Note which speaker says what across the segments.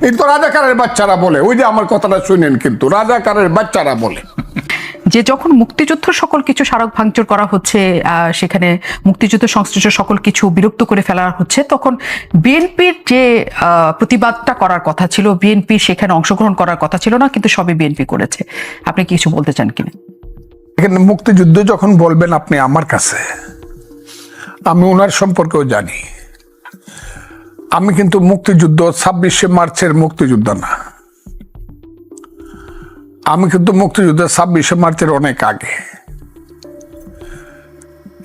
Speaker 1: এই তো রাজাকারের বাচ্চারা বলে ওই যে আমার কথাটা শুনেন কিন্তু রাজাকারের বাচ্চারা বলে।
Speaker 2: যে যখন মুক্তিযুদ্ধ সকল কিছু স্মারক ভাঙচুর করা হচ্ছে সেখানে মুক্তিযুদ্ধ সংশ্লিষ্ট সকল কিছু বিরক্ত করে ফেলা হচ্ছে তখন বিএনপির যে প্রতিবাদটা করার কথা ছিল বিএনপি সেখানে অংশগ্রহণ করার কথা ছিল না কিন্তু সবই বিএনপি করেছে। আপনি কিছু বলতে চান কিনা?
Speaker 1: এখানে মুক্তিযুদ্ধ যখন বলবেন আপনি আমার কাছে আমি ওনার সম্পর্কেও জানি। আমি কিন্তু মুক্তিযুদ্ধ ছাব্বিশে মার্চের মুক্তিযুদ্ধ না। আমি কিন্তু মুক্তিযুদ্ধ ছাব্বিশে মার্চের অনেক আগে।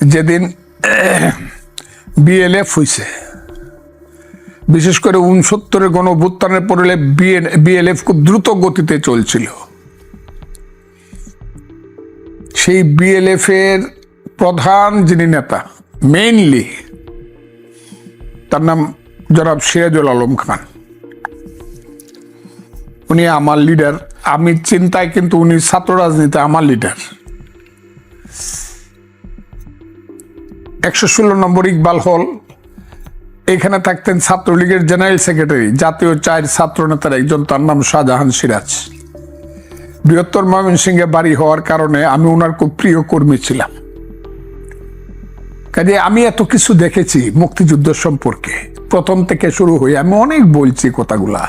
Speaker 1: যেদিন বিএলএফ হইছে। বিশেষ করে উনসত্তরের গণ অভ্যুত্থানের পরে বিএলএফ খুব দ্রুত গতিতে চলছিল। সেই বিএলএফ এর প্রধান যিনি নেতা মেইনলি তার নাম জনাব সিরাজুল আলম খান। উনি আমার লিডার আমি চিন্তায় কিন্তু উনি ছাত্র রাজনীতি আমার লিডার একশো ষোলো নম্বর ইকবাল হল। এখানে থাকতেন ছাত্রলীগের জেনারেল সেক্রেটারি জাতীয় চায়ের ছাত্র নেতার একজন, তার নাম শাহজাহান সিরাজ। বৃহত্তর ময়মনসিংহে বাড়ি হওয়ার কারণে আমি ওনার খুব প্রিয় কর্মী ছিলাম। কাজে আমি এত কিছু দেখেছি মুক্তিযুদ্ধ সম্পর্কে। প্রথম থেকে শুরু হয়ে আমি অনেক বলছি কথাগুলা।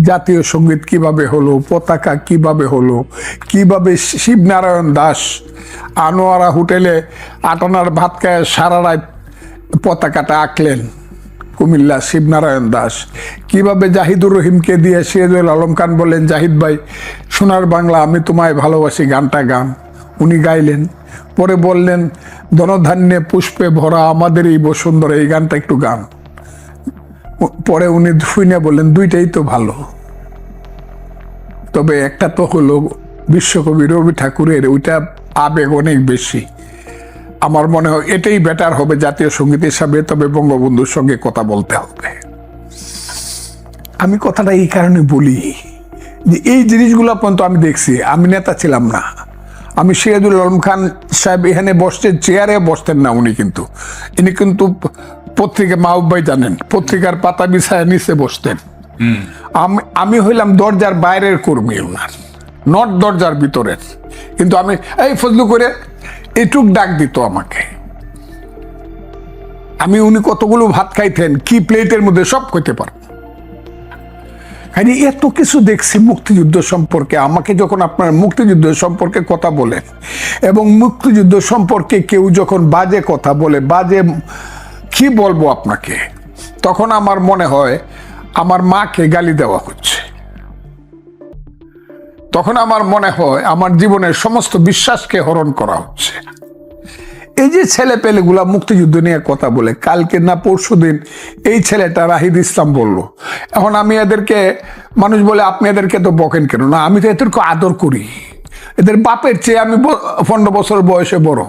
Speaker 1: জাতীয় সংগীত কীভাবে হলো, পতাকা কীভাবে হলো, কীভাবে শিবনারায়ণ দাস আনোয়ারা হোটেলে আটানার ভাত খায় সারা রাত পতাকাটা আঁকলেন কুমিল্লা শিবনারায়ণ দাস। কীভাবে জাহিদুর রহিমকে দিয়ে সিরাজুল আলম খান বললেন জাহিদ ভাই, সোনার বাংলা, আমি তোমায় ভালোবাসি গানটা গান। উনি গাইলেন। পরে বললেন, ধনধান্যে পুষ্পে ভরা আমাদের এই বসুন্ধরা, এই গানটা একটু গান। পরে উনি শুনে বললেন, দুইটাই তো ভালো। তবে একটা তো হলো বিশ্বকবি রবি ঠাকুরের, ওইটা আবেগ অনেক বেশি। আমার মনে হয় এটাই বেটার হবে জাতীয় সংগীত হিসাবে, তবে বঙ্গবন্ধুর সঙ্গে কথা বলতে হবে। আমি কথাটা এই কারণে বলি যে, এই জিনিসগুলো পর্যন্ত আমি দেখছি, আমি নেতা ছিলাম না। আমি সিরাজুল আলম খান সাহেব এখানে বসতেন চেয়ারে বসতেন না উনি কিন্তু। ইনি কিন্তু পত্রিকা ভাই জানেন পত্রিকার পাতা বিছায় নিচে বসতেন। আমি আমি হইলাম দরজার বাইরের কর্মী ওনার নট দরজার ভিতরের। কিন্তু আমি এই ফজলু করে এটুক ডাক দিত আমাকে। আমি উনি কতগুলো ভাত খাইতেন কি প্লেটের মধ্যে সব কইতে পারব কাজে এত কিছু দেখছি মুক্তিযুদ্ধ সম্পর্কে। আমাকে যখন আপনার মুক্তিযুদ্ধ সম্পর্কে কথা বলেন, এবং মুক্তিযুদ্ধ সম্পর্কে কেউ যখন বাজে কথা বলে, বাজে কি বলব আপনাকে? তখন আমার মনে হয়, আমার মাকে গালি দেওয়া হচ্ছে। তখন আমার মনে হয়, আমার জীবনের সমস্ত বিশ্বাসকে হরণ করা হচ্ছে। এই যে ছেলে পেলেগুলা মুক্তিযুদ্ধ নিয়ে কথা বলে, কালকে না পরশু দিন এই ছেলেটা রাহিদ ইসলাম বলল। এখন আমি এদেরকে, মানুষ বলে, আপনি এদেরকে তো বকেন কেন? না, আমি তো এদেরকে আদর করি। এদের বাপের চেয়ে আমি পনেরো বছর বয়সে বড়।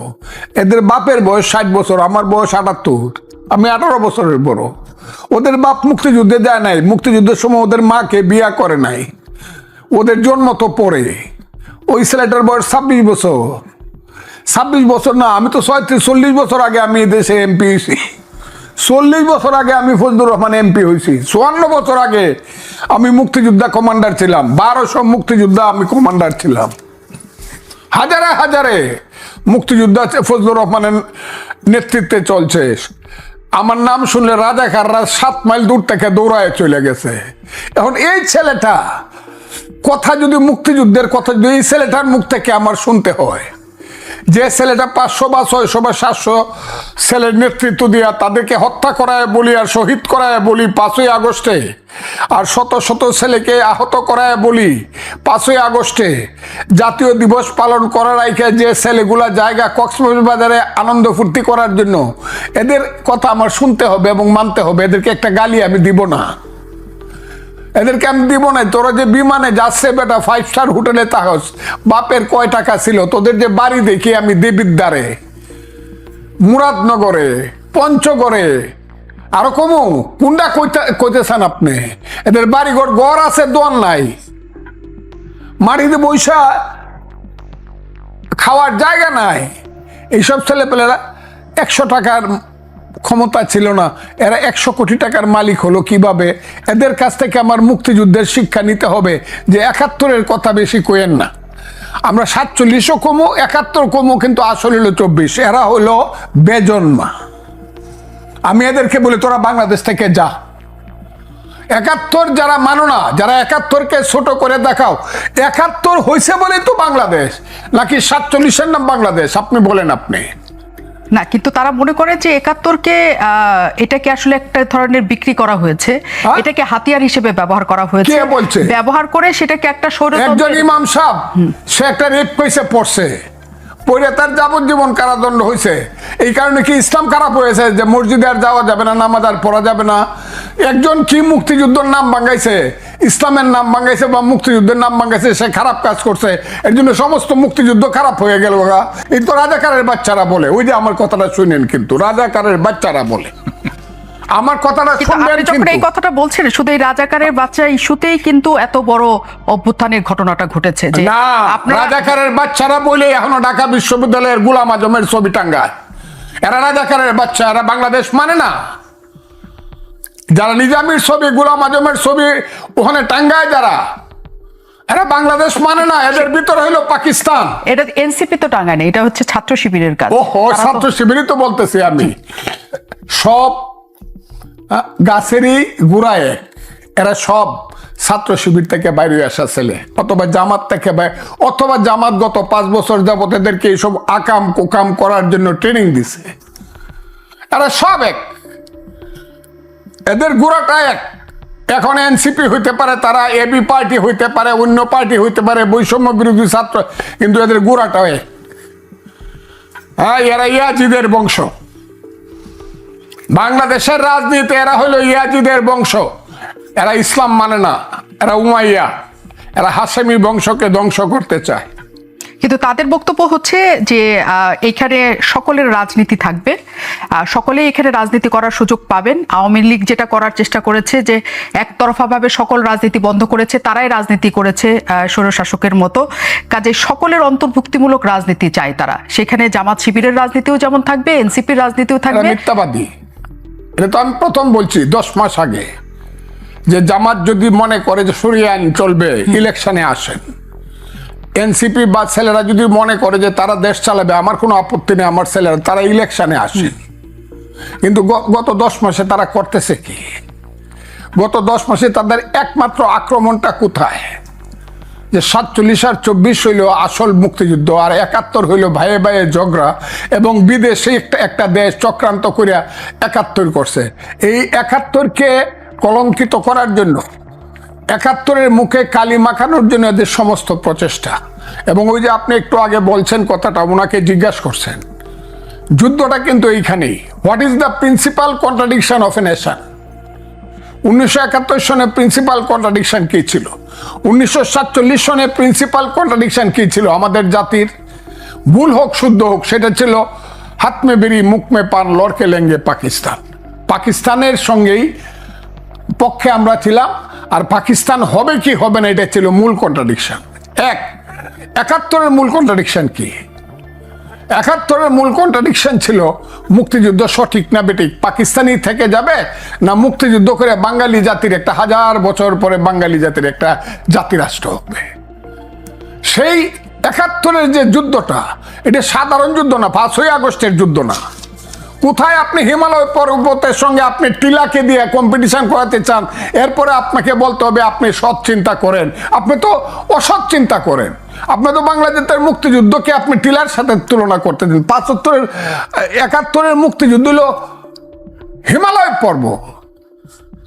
Speaker 1: এদের বাপের বয়স ষাট বছর, আমার বয়স আটাত্তর। আমি আঠারো বছরের বড়। ওদের বাপ মুক্তিযুদ্ধে দেয় নাই। মুক্তিযুদ্ধের সময় ওদের মাকে বিয়া করে নাই। ওদের জন্ম তো পরে। ওই ছেলেটার বয়স ছাব্বিশ বছর। ছাব্বিশ বছর না, আমি তো ছয়ত্রিশ, চল্লিশ বছর আগে আমি দেশে এমপি হয়েছি। চল্লিশ বছর আগে আমি ফজলুর রহমান এমপি হয়েছি। চুয়ান্ন বছর আগে আমি মুক্তিযোদ্ধা কমান্ডার ছিলাম। বারোশো মুক্তিযোদ্ধা আমি কমান্ডার ছিলাম। হাজারে হাজারে মুক্তিযোদ্ধা ফজলুর রহমানের নেতৃত্বে চলছে। আমার নাম শুনলে রাজাকাররা সাত মাইল দূর থেকে দৌড়ায় চলে গেছে। এখন এই ছেলেটা, কথা যদি মুক্তিযুদ্ধের কথা যদি এই ছেলেটার মুখ থেকে আমার শুনতে হয় যে ছেলেটা পাঁচশো বা ছয়শো বা সাতশো ছেলের নেতৃত্ব দিয়া তাদেরকে হত্যা করায় বলি আর শহীদ করায় বলি পাঁচই আগস্টে, আর শত শত ছেলেকে আহত করায় বলি পাঁচই আগস্টে। জাতীয় দিবস পালন করার আইকে যে ছেলেগুলা জায়গা কক্সবাজারে আনন্দ ফুর্তি করার জন্য, এদের কথা আমার শুনতে হবে এবং মানতে হবে, এদেরকে একটা গালি আমি দিব না। এদেরকে আমি দিব না? তোরা যে বিমানে যাচ্ছে বেটা ফাইভ স্টার হোটেলে তাহস বাপের কয় টাকা ছিল? তোদের যে বাড়ি দেখি আমি দেবিদ্বারে, মুরাদনগরে, পঞ্চগড়ে। আরও কমু কোনটা কইতে, কইতেছেন আপনি? এদের বাড়িঘর, ঘর আছে, দোয়ান নাই। মাটিতে বৈশা খাওয়ার জায়গা নাই। এইসব ছেলেপেলেরা একশো টাকার ক্ষমতা ছিল না। এরা একশো কোটি টাকার মালিক হলো কীভাবে? এদের কাছ থেকে আমার মুক্তিযুদ্ধের শিক্ষা নিতে হবে যে একাত্তরের কথা বেশি কোয়েন না। আমরা সাতচল্লিশও কমো, একাত্তর কমো, কিন্তু আসলে হলো চব্বিশ। এরা হলো বেজন্মা। আমি এদেরকে বলি, তোরা বাংলাদেশ থেকে যা। একাত্তর যারা মানো না, যারা একাত্তরকে ছোট করে দেখাও, একাত্তর হয়েছে বলেই তো বাংলাদেশ। নাকি সাতচল্লিশের নাম বাংলাদেশ? আপনি বলেন আপনি।
Speaker 2: না কিন্তু তারা মনে করে যে একাত্তরকে আহ, এটাকে আসলে একটা ধরনের বিক্রি করা হয়েছে
Speaker 1: হ্যাঁ?
Speaker 2: এটাকে হাতিয়ার হিসেবে ব্যবহার করা হয়েছে
Speaker 1: কে বলছে?
Speaker 2: ব্যবহার করে সেটাকে একটা
Speaker 1: একজন ইমাম সাহেব সে একটা রেপ কইসে পড়ছে পড়ে তার যাবজ্জীবন কারাদণ্ড হয়েছে এই কারণে কি ইসলাম খারাপ হয়েছে যে মসজিদে আর যাওয়া যাবে না, নামাজ আর পড়া যাবে না? একজন কি মুক্তিযুদ্ধর নাম বাঙ্গাইছে ইসলামের নাম বাঙ্গাইছে বা মুক্তিযুদ্ধের নাম বাঙ্গাইছে সে খারাপ কাজ করছে। এর জন্য সমস্ত মুক্তিযুদ্ধ খারাপ হয়ে গেল। এই তো রাজাকারের বাচ্চারা বলে। ওই যে আমার কথাটা শুনেন কিন্তু, রাজাকারের বাচ্চারা বলে। আমার কথাটা শুনবেন
Speaker 2: যখন এই কথাটা বলছেন শুধু এই রাজাকারের বাচ্চা ইস্যুতেই কিন্তু এত বড় অভ্যুত্থানের ঘটনাটা ঘটেছে যে
Speaker 1: না রাজাকারের বাচ্চারা বলে এখনও ঢাকা বিশ্ববিদ্যালয়ের গুলাম আজমের ছবি টাঙ্গায়। এরা রাজাকারের বাচ্চা এরা বাংলাদেশ মানে না। যারা নিজামির ছবি গুলাম আজমের ছবি ওখানে টাঙ্গায় যারা এরা বাংলাদেশ মানে না এদের ভিতর হইল পাকিস্তান।
Speaker 2: এটা এনসিপি তো টাঙ্গায় না এটা হচ্ছে ছাত্র শিবিরের কাজ।
Speaker 1: ওহো ছাত্র শিবিরই তো বলতেছি আমি। সব গাছেরই গোড়ায় এরা সব ছাত্র শিবির থেকে বাইরে আসা ছেলে। অথবা জামাত থেকে অথবা জামাত গত পাঁচ বছর যাবত এদেরকে এইসব আকাম কুকাম করার জন্য ট্রেনিং দিছে। এরা সব এক। এদের গোড়াটা এক। এখন এনসিপি হইতে পারে, তারা এবি পার্টি হইতে পারে, অন্য পার্টি হইতে পারে, বৈষম্য বিরোধী ছাত্র, কিন্তু এদের গোড়াটাও এক। হ্যাঁ এরা ইয়াজিদের বংশ। বাংলাদেশের রাজনীতি এরা হলো ইয়াজিদের বংশ। এরা ইসলাম মানে না এরা উমাইয়া। এরা হাসেমি বংশকে ধ্বংস করতে চায়।
Speaker 2: কিন্তু তাদের বক্তব্য হচ্ছে যে এখানে সকলের রাজনীতি থাকবে। সকলে এখানে রাজনীতি করার সুযোগ পাবেন। আওয়ামী লীগ যেটা করার চেষ্টা করেছে যে একতরফাভাবে সকল রাজনীতি বন্ধ করেছে তারাই রাজনীতি করেছে স্বৈরশাসকের মতো। কাজে সকলের অন্তর্ভুক্তিমূলক রাজনীতি চায় তারা। সেখানে জামাত শিবিরের রাজনীতিও যেমন থাকবে এনসিপির রাজনীতিও থাকবে।
Speaker 1: মিথ্যাবাদী। এটা তো আমি প্রথম বলছি, দশ মাস আগে। যে জামাত যদি মনে করে যে সরিয়ে আইন চলবে, ইলেকশনে আসেন। এনসিপি বা ছেলেরা যদি মনে করে যে তারা দেশ চালাবে, আমার কোনো আপত্তি নেই, আমার ছেলেরা, তারা ইলেকশনে আসেন। কিন্তু গত দশ মাসে তারা করতেছে কি? গত দশ মাসে তাদের একমাত্র আক্রমণটা কোথায়? যে সাতচল্লিশ আর চব্বিশ হইল আসল মুক্তিযুদ্ধ আর একাত্তর হইল ভাইয়ে ভাইয়ে ঝগড়া এবং বিদেশে একটা একটা দেশ চক্রান্ত করিয়া একাত্তর করছে। এই একাত্তরকে কলঙ্কিত করার জন্য, একাত্তরের মুখে কালি মাখানোর জন্য এদের সমস্ত প্রচেষ্টা। এবং ওই যে আপনি একটু আগে বলছেন কথাটা, ওনাকে জিজ্ঞাসা করছেন, যুদ্ধটা কিন্তু এইখানেই। What is the principal contradiction of a nation উনিশশো একাত্তর সনে প্রিন্সিপাল কন্ট্রাডিকশন কী ছিল? উনিশশো সাতচল্লিশ সনে প্রিন্সিপাল কন্ট্রাডিকশন কী ছিল আমাদের জাতির? ভুল হোক, শুদ্ধ হোক, সেটা ছিল হাত মে বেরি মুখ মে পান, লড়কে লেঙ্গে পাকিস্তান। পাকিস্তানের সঙ্গেই পক্ষে আমরা ছিলাম, আর পাকিস্তান হবে কি হবে না, এটা ছিল মূল কন্ট্রাডিকশন এক, একাত্তরের মূল কন্ট্রাডিকশন কি? একাত্তরের মূল কন্ট্রাডিকশন ছিল মুক্তিযুদ্ধ সঠিক না বেটিক পাকিস্তানি থেকে যাবে না মুক্তিযুদ্ধ করে বাঙালি জাতির একটা হাজার বছর পরে বাঙালি জাতির একটা জাতিরাষ্ট্র হবে। সেই একাত্তরের যে যুদ্ধটা, এটা সাধারণ যুদ্ধ না, পাঁচই আগস্টের যুদ্ধ না। কোথায় আপনি হিমালয় পর্বতের সঙ্গে আপনি টিলাকে দিয়ে কম্পিটিশন করাতে চান? এরপরে আপনাকে বলতে হবে, আপনি সৎ চিন্তা করেন। আপনি তো অসৎ চিন্তা করেন। আপনি তো বাংলাদেশের মুক্তিযুদ্ধকে আপনি টিলার সাথে তুলনা করতে দিন পাঁচাত্তরের, একাত্তরের মুক্তিযুদ্ধ হলো হিমালয় পর্ব।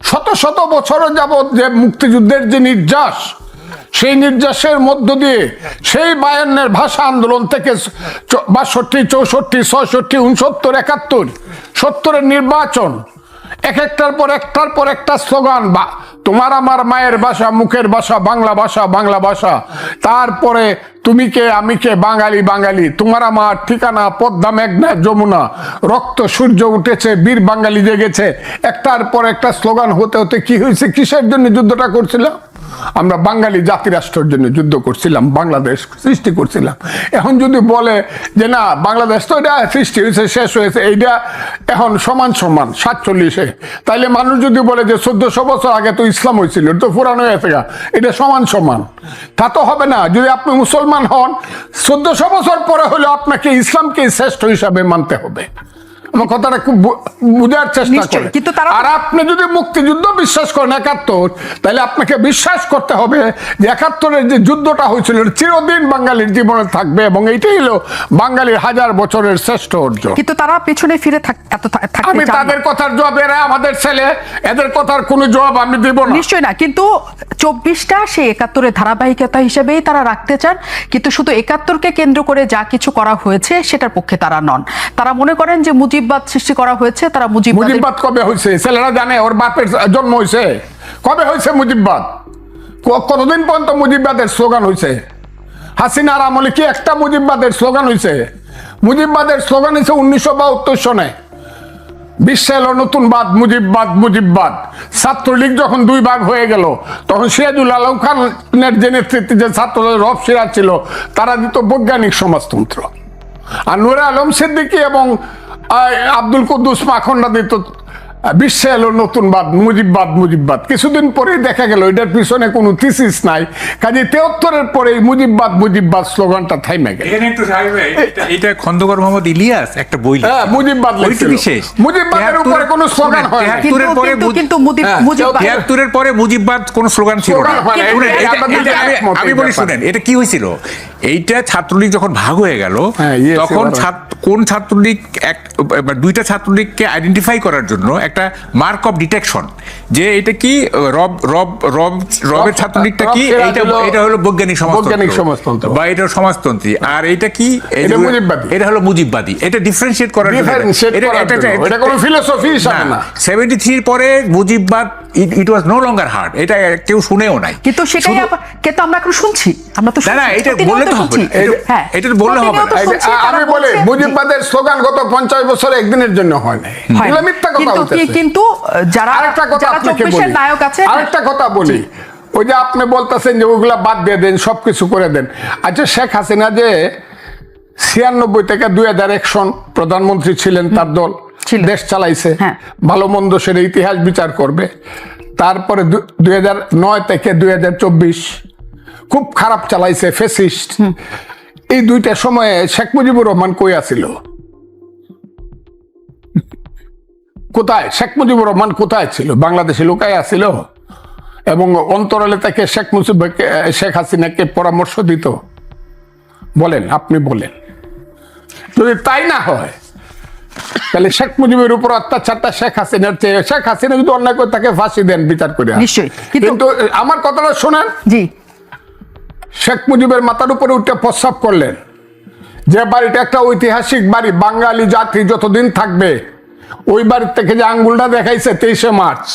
Speaker 1: শত শত বছর যাবৎ যে মুক্তিযুদ্ধের যে নির্যাস সেই নির্যাসের মধ্য দিয়ে সেই বায়ান্নের ভাষা আন্দোলন থেকে বাষট্টি, চৌষট্টি, ছয়ষট্টি, উনসত্তর, একাত্তর, সত্তরের নির্বাচন। এক একটার পর একটার পর একটা স্লোগান, বা তোমার আমার মায়ের ভাষা, মুখের ভাষা, বাংলা ভাষা বাংলা ভাষা। তারপরে তুমি কে, আমি কে, বাঙালি বাঙালি, তোমার আমার ঠিকানা, পদ্মা, মেঘনা, যমুনা, রক্ত, সূর্য উঠেছে, বীর বাঙালি জেগেছে। একটার পর একটা স্লোগান হতে হতে কি হয়েছে? কিসের জন্য যুদ্ধটা করছিল? আমরা বাঙালি জাতি রাষ্ট্রের জন্য যুদ্ধ করছিলাম, বাংলাদেশ সৃষ্টি করছিলাম। এখন যদি বলে যে না, বাংলাদেশ তো এটা সৃষ্টি হয়েছে, শেষ হয়েছে, এইটা এখন সমান সমান, সাতচল্লিশে। তাইলে মানুষ যদি বলে যে চোদ্দশো বছর আগে তো ইসলাম হয়েছিল তো পুরানো হয়েছে এটা সমান সমান। তা তো হবে না, যদি আপনি মুসলমান হন, চোদ্দশো বছর পরে হলে আপনাকে ইসলামকে শ্রেষ্ঠ হিসাবে মানতে হবে। আমার কথাটা খুব বুঝার চেষ্টা করে
Speaker 2: কিন্তু
Speaker 1: আর আপনি যদি মুক্তিযুদ্ধ বিশ্বাস করেন একাত্তর তাহলে আপনাকে বিশ্বাস করতে হবে যে একাত্তরের যে যুদ্ধটা হয়েছিল চিরদিন বাঙালির জীবনে থাকবে এবং এইটাই হলো বাঙালির হাজার বছরের শ্রেষ্ঠ অর্জন।
Speaker 2: কিন্তু তারা পেছনে ফিরে এত
Speaker 1: আমি তাদের কথার জবাব এরা আমাদের ছেলে এদের কথার কোনো জবাব আমি দিব না।
Speaker 2: নিশ্চয় না কিন্তু চব্বিশটা সে একাত্তরের ধারাবাহিকতা হিসেবেই তারা রাখতে চান। কিন্তু শুধু একাত্তরকে কেন্দ্র করে যা কিছু করা হয়েছে সেটার পক্ষে তারা নন। তারা মনে করেন যে মুজিববাদ সৃষ্টি করা হয়েছে, তারা মুজিববাদের
Speaker 1: মুজিববাদ কবে হয়েছে ছেলেরা জানে, ওর বাপের জন্ম হয়েছে কবে হয়েছে মুজিববাদ? কতদিন পর্যন্ত মুজিববাদের স্লোগান হয়েছে হাসিনার আমলে কি একটা মুজিববাদের স্লোগান হয়েছে মুজিববাদের স্লোগান হয়েছে উনিশশো বাহাত্তর সনে। বিশ্বে এলো নতুন বাদ, মুজিববাদ মুজিববাদ। ছাত্রলীগ যখন দুই ভাগ হয়ে গেল, তখন সিরাজুল আলম খানের যে নেতৃত্বে যে ছাত্রদের রব সিরাজ ছিল, তারা দিত বৈজ্ঞানিক সমাজতন্ত্র। আর নুরে আলম সিদ্দিকী এবং আব্দুল কুদ্দুস মাখন্ডা দিত বিশ্বে এলো নতুন বাদ মুজিববাদ মুজিববাদ। কিছুদিন পরেই দেখা গেল এটার পিছনে কোনো থিসিস নাই। কাজে তেহত্তরের পরেই মুজিববাদ মুজিববাদ স্লোগানটা থাইমে গেল।
Speaker 3: এটা- খন্দকার মোহাম্মদ ইলিয়াস একটা বই
Speaker 1: হ্যাঁ, মুজিববাদ মুজিববাদের উপরে কোনো স্লোগান হয় না।
Speaker 3: পরে
Speaker 2: কিন্তু
Speaker 1: হ্যাঁ,
Speaker 2: মুজিববাদ
Speaker 3: পরে মুজিববাদ কোন স্লোগান ছিল না। আমি- বলি শুনেন এটা কি হয়েছিল? এইটা ছাত্রলীগ যখন ভাগ হয়ে গেল
Speaker 1: হ্যাঁ,
Speaker 3: তখন কোন ছাত্রলীগ এক দুইটা ছাত্রলীগকে আইডেন্টিফাই করার জন্য একটা মার্ক অফ ডিটেকশন যে এটা কি রব রব রব রবের ছাত্রলীগটা কি এটা
Speaker 1: হলো
Speaker 3: এটা হলো বৈজ্ঞানিক সমাজতন্ত্র
Speaker 1: বৈজ্ঞানিক সমাজতন্ত্র।
Speaker 3: বা এটা সমাজতন্ত্রী আর এটা কি
Speaker 1: এটা মুজিববাদী।
Speaker 3: এটা হলো মুজিববাদী এটা ডিফারেন্সিয়েট করার এটা-
Speaker 1: করার জন্য।
Speaker 3: এটা-
Speaker 1: এটা কোনো হিসাবে না।
Speaker 3: সেভেন্টি থ্রির পরে মুজিববাদ ইট ওয়াজ নো লঙ্গার হার্ড এটা কেউ শুনেও নাই
Speaker 2: কিন্তু সেটাই কিন্তু আমরা এখন শুনছি আমরা তো
Speaker 3: না, না,
Speaker 2: শুনছি,
Speaker 3: এটা
Speaker 2: প্রতিনিয়ত
Speaker 3: বললে তো হবে
Speaker 2: শুনছি।
Speaker 3: না। এটা-
Speaker 2: হ্যাঁ।
Speaker 3: এটা বললে হবে না।
Speaker 2: প্রতিনিয়ত
Speaker 1: এই যে,
Speaker 2: শুনছি,
Speaker 1: আ- আমি
Speaker 2: তারা
Speaker 1: মুজিববাদের স্লোগান গত পঞ্চাশ বছরে একদিনের জন্য হয় নাই। এগুলো মিথ্যা কথা
Speaker 2: কিন্তু কিন্তু যারা
Speaker 1: আরেকটা কথা আপনাকে বলি। আরেকটা কথা বলি। ওই যে আপনি বলতেছেন যে ওগুলা বাদ দিয়ে দেন সবকিছু করে দেন। আচ্ছা শেখ হাসিনা যে ছিয়ানব্বই থেকে দুই হাজার এক সন প্রধানমন্ত্রী ছিলেন তার দল দেশ চালাইছে
Speaker 2: হ্যাঁ।
Speaker 1: ভালো মন্দ সেটা ইতিহাস বিচার করবে। তারপরে দুই হাজার নয় থেকে দুই হাজার চব্বিশ খুব খারাপ চালাইছে ফেসিস্ট এই দুইটা সময়ে শেখ মুজিবুর রহমান কই আছিল? কোথায়? শেখ মুজিবুর রহমান কোথায় ছিল? বাংলাদেশে লুকায় আছিল? এবং অন্তরালে তাকে শেখ মুজিব শেখ হাসিনাকে পরামর্শ দিত? বলেন আপনি বলেন। যদি তাই না হয় তাহলে শেখ মুজিবের উপর অত্যাচারটা শেখ হাসিনার চেয়ে শেখ হাসিনা যদি অন্যায় করে তাকে ফাঁসি দেন বিচার করে
Speaker 2: নিশ্চয়ই। কিন্তু-
Speaker 1: কিন্তু আমার কথাটা শোনেন।
Speaker 2: জি।
Speaker 1: শেখ মুজিবের মাথার উপরে উঠে প্রস্রাব করলেন। যে বাড়িটা একটা ঐতিহাসিক বাড়ি, বাঙালি জাতি যতদিন থাকবে, ওই বাড়ির থেকে যে আঙ্গুলটা দেখাইছে তেইশে মার্চ,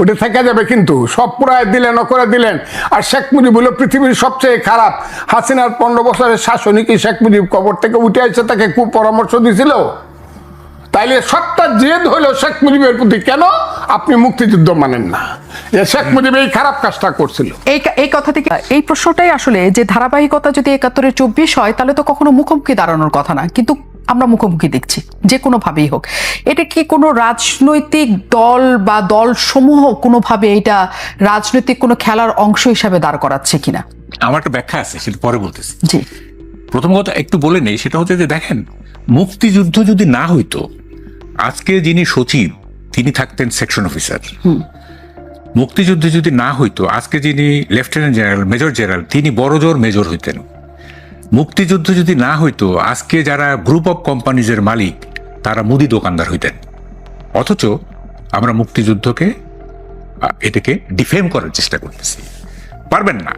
Speaker 1: ওটা থেকে যাবে কিন্তু সব পুরায় দিলেন করে দিলেন। আর শেখ মুজিব হলো পৃথিবীর সবচেয়ে খারাপ। হাসিনার পনেরো বছরের শাসনই কি শেখ মুজিব কবর থেকে উঠে আসছে তাকে খুব পরামর্শ দিছিল? তাইলে সবটা জেদ হইল শেখ মুজিবের প্রতি। কেন? আপনি মুক্তিযুদ্ধ মানেন না। যে শেখ মুজিব এই খারাপ কাজটা করছিল।
Speaker 2: এই এই কথা থেকে এই প্রশ্নটাই আসলে যে ধারাবাহিকতা যদি একাত্তরের চব্বিশ হয় তাহলে তো কখনো মুখোমুখি দাঁড়ানোর কথা না। কিন্তু আমরা মুখোমুখি দেখছি যে কোনো ভাবেই হোক। এটা কি কোনো রাজনৈতিক দল বা দল সমূহ কোনোভাবে এটা রাজনৈতিক কোনো খেলার অংশ হিসাবে দাঁড় করাচ্ছে কিনা?
Speaker 3: আমার একটা ব্যাখ্যা আছে সেটা পরে বলতেছি।
Speaker 2: জি।
Speaker 3: প্রথম কথা একটু বলে নেই সেটা হচ্ছে যে দেখেন মুক্তিযুদ্ধ যদি না হইতো আজকে যিনি সচিব তিনি থাকতেন সেকশন অফিসার মুক্তিযুদ্ধ যদি না হইতো আজকে যিনি লেফটেন্যান্ট জেনারেল মেজর জেনারেল তিনি বড়জোর মেজর হইতেন। মুক্তিযুদ্ধ যদি না হইতো আজকে যারা গ্রুপ অফ কোম্পানিজের মালিক তারা মুদি দোকানদার হইতেন। অথচ আমরা মুক্তিযুদ্ধকে এটাকে ডিফেম করার চেষ্টা করতেছি। পারবেন না।